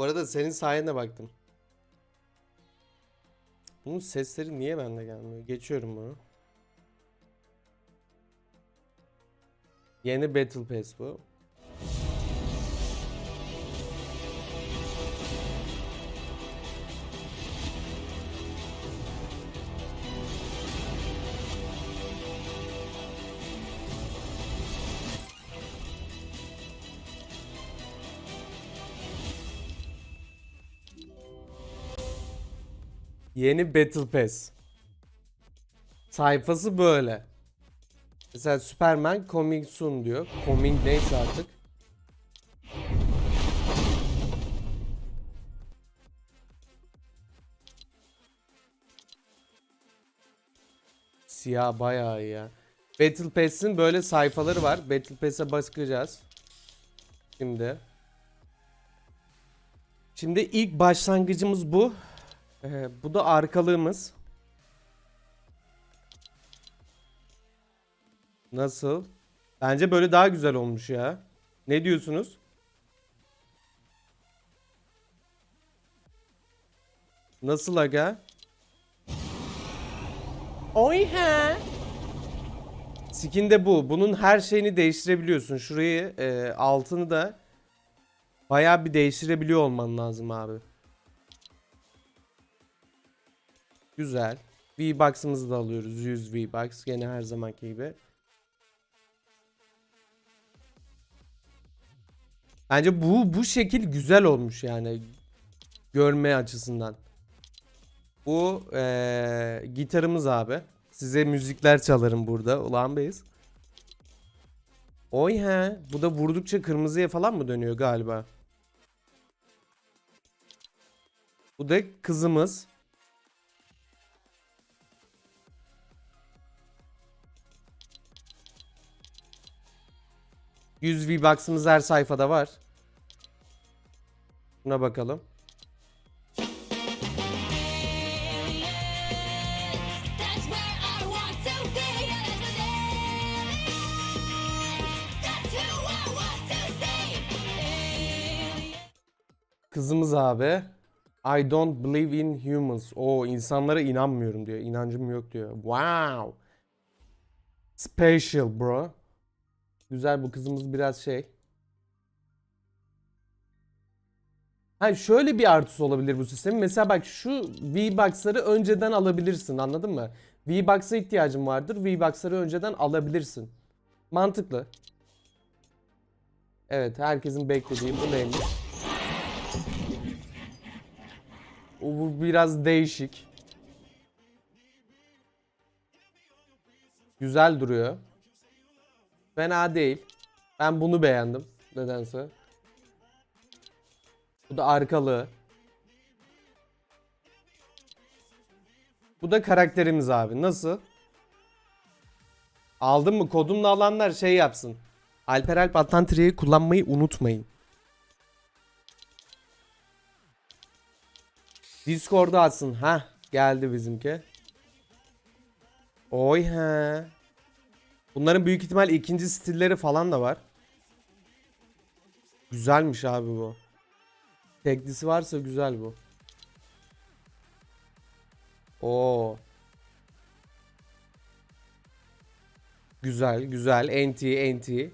Bu arada senin sayende baktım. Bunun sesleri niye bende gelmiyor? Geçiyorum bunu. Yeni Battle Pass bu. Yeni Battle Pass. Sayfası böyle. Mesela Superman coming soon diyor. Coming neyse artık. Siyah bayağı iyi ya. Battle Pass'in böyle sayfaları var. Battle Pass'e bakacağız. Şimdi. Şimdi ilk başlangıcımız bu. Ee, bu da arkalığımız. Nasıl? Bence böyle daha güzel olmuş ya. Ne diyorsunuz? Nasıl aga? Oy he. Skin de bu. Bunun her şeyini değiştirebiliyorsun. Şurayı e, altını da bayağı bir değiştirebiliyor olman lazım abi. Güzel. V-Bucks'ımızı da alıyoruz. 100 V-Bucks. Gene her zamanki gibi. Bence bu bu şekil güzel olmuş yani. Görme açısından. Bu eee, gitarımız abi. Size müzikler çalarım burada. Ulan beyiz. Oy he. Bu da vurdukça kırmızıya falan mı dönüyor galiba? Bu da kızımız. Yüz V-Bucks'ımız her sayfada var. Buna bakalım. Kızımız abi. I don't believe in humans. O insanlara inanmıyorum diyor. İnancım yok diyor. Wow. Special bro. Güzel bu kızımız biraz şey. Ha şöyle bir artısı olabilir bu sistemin. Mesela bak şu V-Bucks'ları önceden alabilirsin anladın mı? V-Bucks'a ihtiyacın vardır. V-Bucks'ları önceden alabilirsin. Mantıklı. Evet herkesin beklediği bu neymiş? Bu biraz değişik. Güzel duruyor. Fena değil. Ben bunu beğendim nedense. Bu da arkalı. Bu da karakterimiz abi. Nasıl? Aldın mı? Kodumla alanlar şey yapsın. Alper Alp Atlantria'yı kullanmayı unutmayın. Discord'a atsın. Ha geldi bizimki. Oy he. Bunların büyük ihtimal ikinci stilleri falan da var. Güzelmiş abi bu. Teklisi varsa güzel bu. Oo. Güzel, güzel. NT, NT.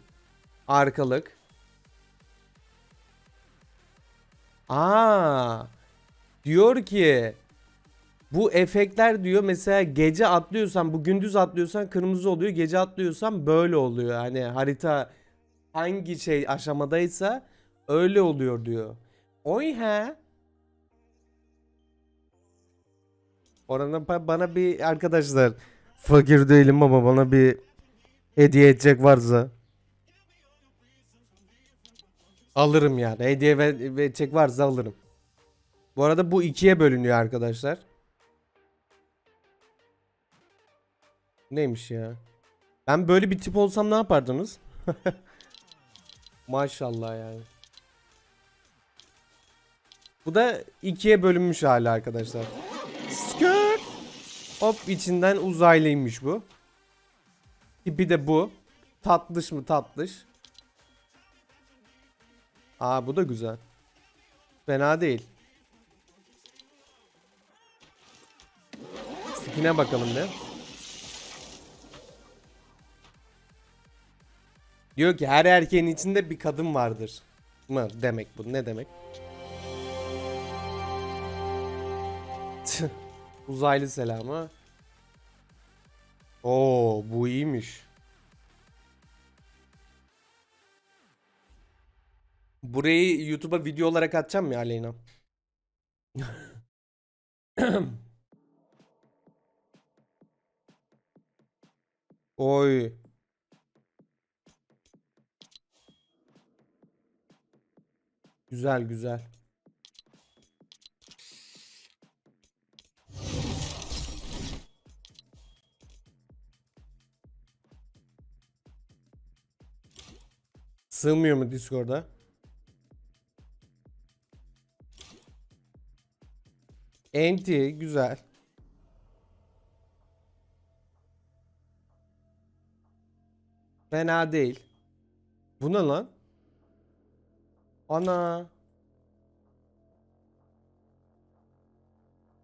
Arkalık. Aa. Diyor ki bu efektler diyor mesela gece atlıyorsan bu gündüz atlıyorsan kırmızı oluyor gece atlıyorsan böyle oluyor. Hani harita hangi şey aşamadaysa öyle oluyor diyor. Oy he. Ba- bana bir arkadaşlar fakir değilim ama bana bir hediye edecek varsa alırım yani. Hediye ver- verecek varsa alırım. Bu arada bu ikiye bölünüyor arkadaşlar. Neymiş ya? Ben böyle bir tip olsam ne yapardınız? Maşallah yani. Bu da ikiye bölünmüş hali arkadaşlar. Skirt. Hop içinden uzaylıymış bu. Tipi de bu. Tatlış mı tatlış. Aa bu da güzel. Fena değil. Skin'e bakalım bir. Diyor ki her erkeğin içinde bir kadın vardır. Mı demek bu? Ne demek? Uzaylı selamı. Oo bu iyiymiş. Burayı YouTube'a video olarak atacağım ya Aleyna. Oy. Güzel güzel. Sığmıyor mu Discord'a? Enti güzel. Fena değil. Bu ne lan? Ana.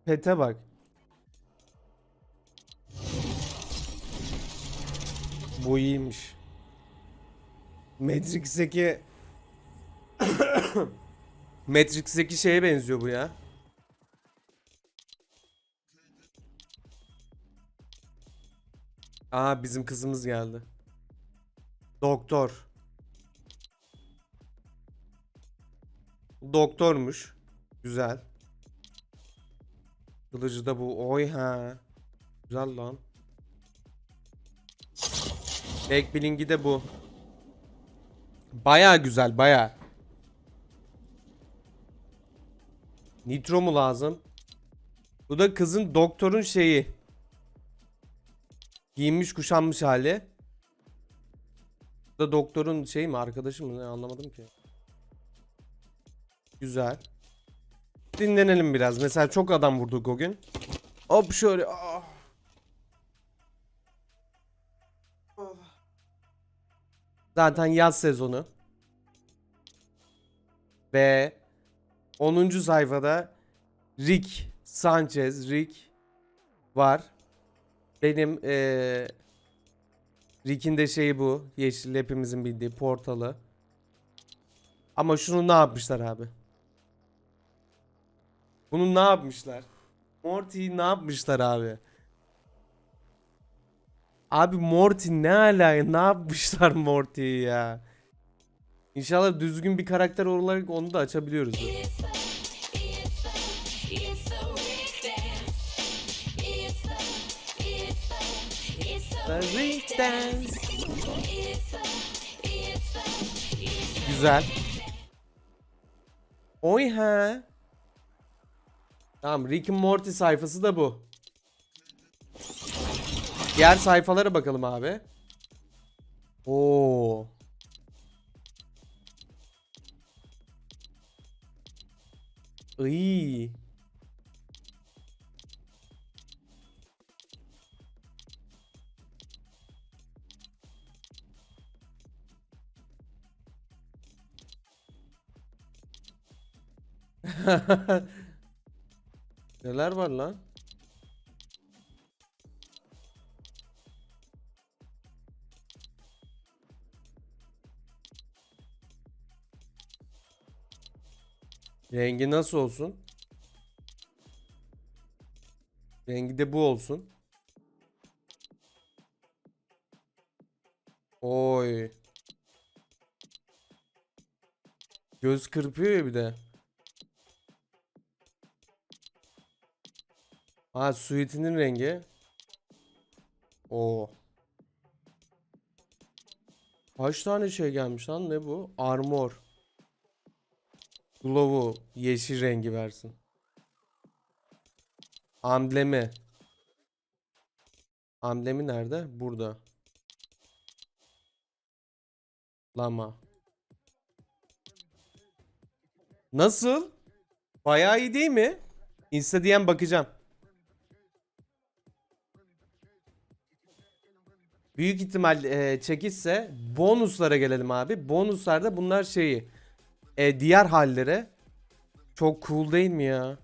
Pete bak. Bu iyiymiş. Matrix'teki Matrix'teki şeye benziyor bu ya. Aa bizim kızımız geldi. Doktor. Doktormuş. Güzel. Kılıcı da bu. Oy ha. Güzel lan. Backbling'i de bu. Baya güzel baya. Nitro mu lazım? Bu da kızın doktorun şeyi. Giyinmiş kuşanmış hali. Bu da doktorun şey mi arkadaşı mı anlamadım ki. Güzel. Dinlenelim biraz. Mesela çok adam vurduk o gün. Hop şöyle. ah. Zaten yaz sezonu. Ve 10. sayfada Rick Sanchez Rick var. Benim eee Rick'in de şeyi bu. Yeşil hepimizin bildiği portalı. Ama şunu ne yapmışlar abi? Bunu ne yapmışlar? Morty'yi ne yapmışlar abi? Abi Morty ne alaka? Ne yapmışlar Morty'yi ya? İnşallah düzgün bir karakter olarak onu da açabiliyoruz. Güzel. Oy he. Tamam Rick and Morty sayfası da bu. Diğer sayfalara bakalım abi. Oo. Iy. Neler var lan? Rengi nasıl olsun? Rengi de bu olsun. Oy. Göz kırpıyor ya bir de. Ha suitinin rengi. Oo. Kaç tane şey gelmiş lan ne bu? Armor. Glove'u yeşil rengi versin. Amblemi. Amblemi nerede? Burada. Lama. Nasıl? Bayağı iyi değil mi? Insta DM bakacağım. Büyük ihtimal e, çekilse bonuslara gelelim abi. Bonuslarda bunlar şeyi e, diğer hallere Çok cool değil mi ya?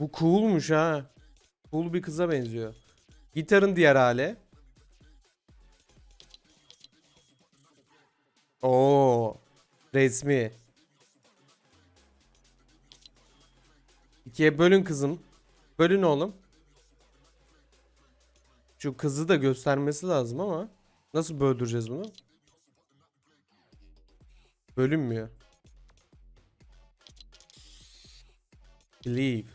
Bu coolmuş ha. Cool bir kıza benziyor. Gitarın diğer hali. Oo. Resmi. İkiye bölün kızım. Bölün oğlum. Şu kızı da göstermesi lazım ama. Nasıl böldüreceğiz bunu? Bölünmüyor. Believe.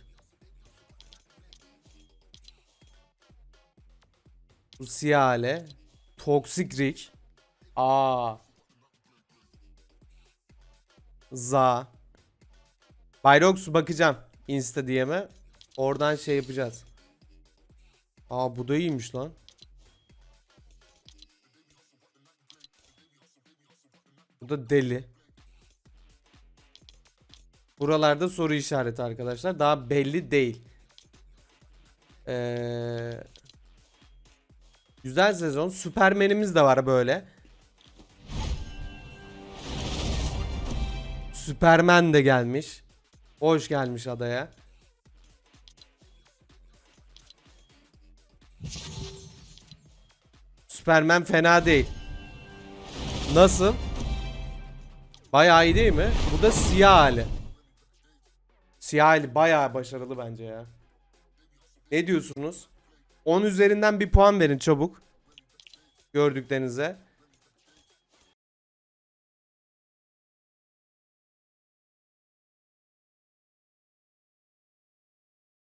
Bu siyah hale. Toxic Rick. Aa. Za. Bayrox bakacağım. Insta DM'e. Oradan şey yapacağız. Aa bu da iyiymiş lan. Bu da deli. Buralarda soru işareti arkadaşlar. Daha belli değil. Ee, güzel sezon. Süpermenimiz de var böyle. Süpermen de gelmiş. Hoş gelmiş adaya. Süpermen fena değil. Nasıl? Bayağı iyi değil mi? Bu da siyah hali. Siyah hali bayağı başarılı bence ya. Ne diyorsunuz? 10 üzerinden bir puan verin çabuk. Gördüklerinize.